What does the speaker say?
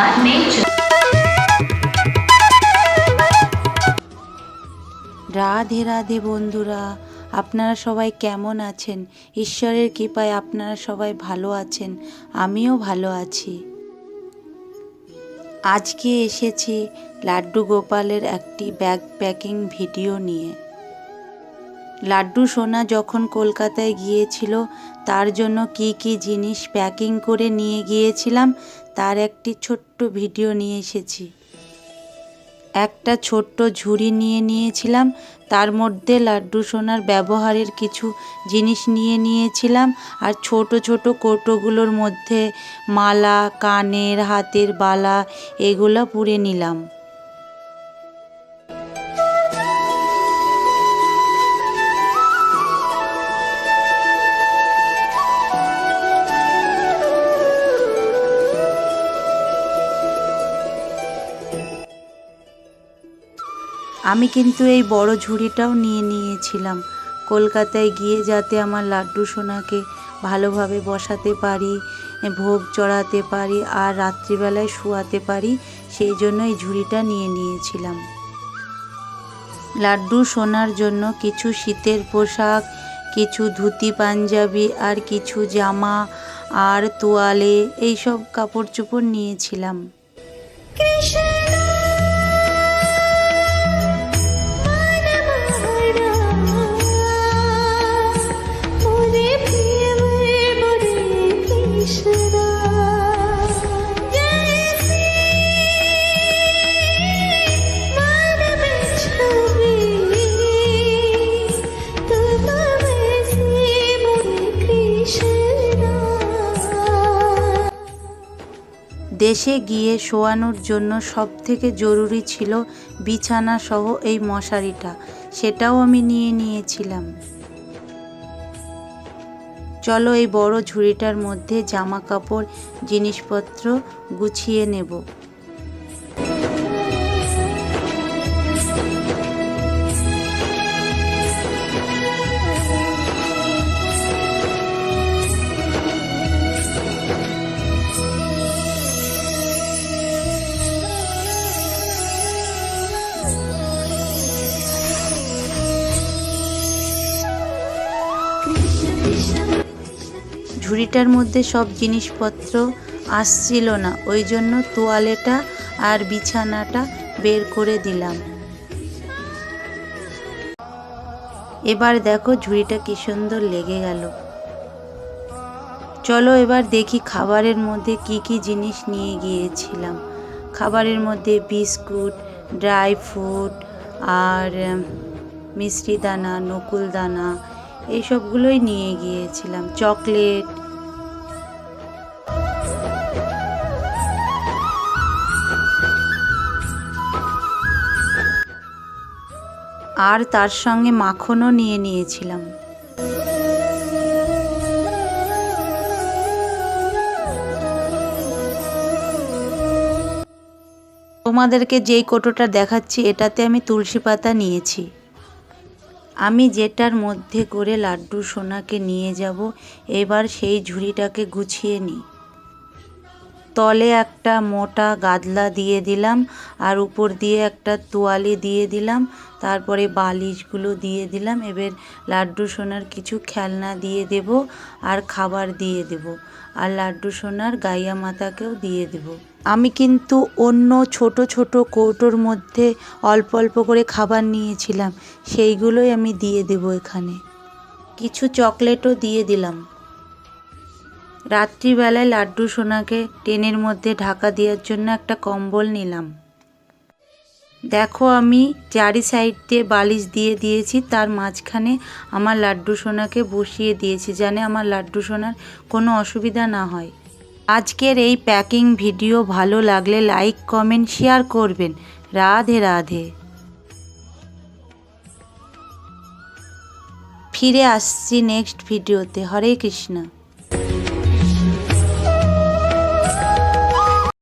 by nature. Radhe Radhe বন্ধুরা, আপনারা সবাই কেমন আছেন? ঈশ্বরের কৃপায় আপনারা সবাই ভালো আছেন, আমিও ভালো আছি। আজকে এসেছি লাড্ডু গোপালের একটি ব্যাগ প্যাকিং ভিডিও নিয়ে। লাড্ডু সোনা যখন কলকাতায় গিয়েছিল, তার জন্য কি কি জিনিস প্যাকিং করে নিয়ে গিয়েছিলাম, তার একটি ছোট্ট ভিডিও নিয়ে এসেছি। একটা ছোট্ট ঝুড়ি নিয়ে নিয়েছিলাম, তার মধ্যে লাড্ডু সোনার ব্যবহারের কিছু জিনিস নিয়ে নিয়েছিলাম, আর ছোট ছোট কৌটোগুলোর মধ্যে মালা, কানের, হাতের বালা, এগুলো পুড়ে নিলাম। কিন্তু এই বড় ঝুড়িটাও নিয়ে নিয়েছিলাম। কলকাতায় গিয়ে যাতে আমার লাড্ডু সোনাকে ভালোভাবে বসাতে পারি, ভোগ চড়াতে পারি আর রাত্রিবেলায় শোয়াতে পারি, সেই জন্য এই ঝুড়িটা নিয়ে নিয়েছিলাম। লাড্ডু সোনার জন্য কিছু শীতের পোশাক, কিছু ধুতি পাঞ্জাবি আর কিছু জামা আর তোয়ালে এইসব কাপড় চোপড় নিয়েছিলাম। দেশে গিয়ে শোয়ানোর জন্য সবথেকে জরুরি ছিল বিছানা সহ এই মশারিটা। সেটাও আমি নিয়ে নিয়েছিলাম। চলো এই বড় ঝুড়িটার মধ্যে জামা কাপড় জিনিসপত্র গুছিয়ে নেব। ঝুড়িটার মধ্যে সব জিনিসপত্র আসছিল না, ওই জন্য তোয়ালেটা আর বিছানাটা বের করে দিলাম। এবার দেখো ঝুড়িটা কি সুন্দর লেগে গেল। চলো এবার দেখি খাবারের মধ্যে কি কি জিনিস নিয়ে গিয়েছিলাম। খাবারের মধ্যে বিস্কুট, ড্রাই ফ্রুট আর মিষ্টি দানা, নকুল দানা এইসবগুলোই নিয়ে গিয়েছিলাম, চকলেট। আর তার সঙ্গে মাখনও নিয়ে নিয়েছিলাম। তোমাদেরকে যেই কোটোটা দেখাচ্ছি, এটাতে আমি তুলসী পাতা নিয়েছি। আমি যেটার মধ্যে করে লাড্ডু সোনাকে নিয়ে যাব এবার সেই ঝুড়িটাকে গুছিয়ে নিই। তলে একটা মোটা গাদলা দিয়ে দিলাম আর উপর দিয়ে একটা তোয়ালি দিয়ে দিলাম। তারপরে বালিশগুলো দিয়ে দিলাম। এবার লাড্ডু সোনার কিছু খেলনা দিয়ে দেব আর খাবার দিয়ে দেব আর লাড্ডু সোনার গাইয়া মাতাকেও দিয়ে দেব। আমি কিন্তু অন্য ছোট ছোট কৌটোর মধ্যে অল্প অল্প করে খাবার নিয়েছিলাম। সেইগুলোই আমি দিয়ে দেব এখানে। কিছু চকলেটও দিয়ে দিলাম। রাত্রিবেলায় লাড্ডু সোনাকে টেনের মধ্যে ঢাকা দেওয়ার জন্য একটা কম্বল নিলাম। দেখো আমি চারি সাইড দিয়ে বালিশ দিয়ে দিয়েছি, তার মাঝখানে আমার লাড্ডু সোনাকে বসিয়ে দিয়েছি জানে আমার লাড্ডু সোনার কোনো অসুবিধা না হয়। আজকের এই প্যাকিং ভিডিও ভালো লাগলে লাইক, কমেন্ট, শেয়ার করবেন। রাধে রাধে। ফিরে আসছি নেক্সট ভিডিওতে। হরে কৃষ্ণ।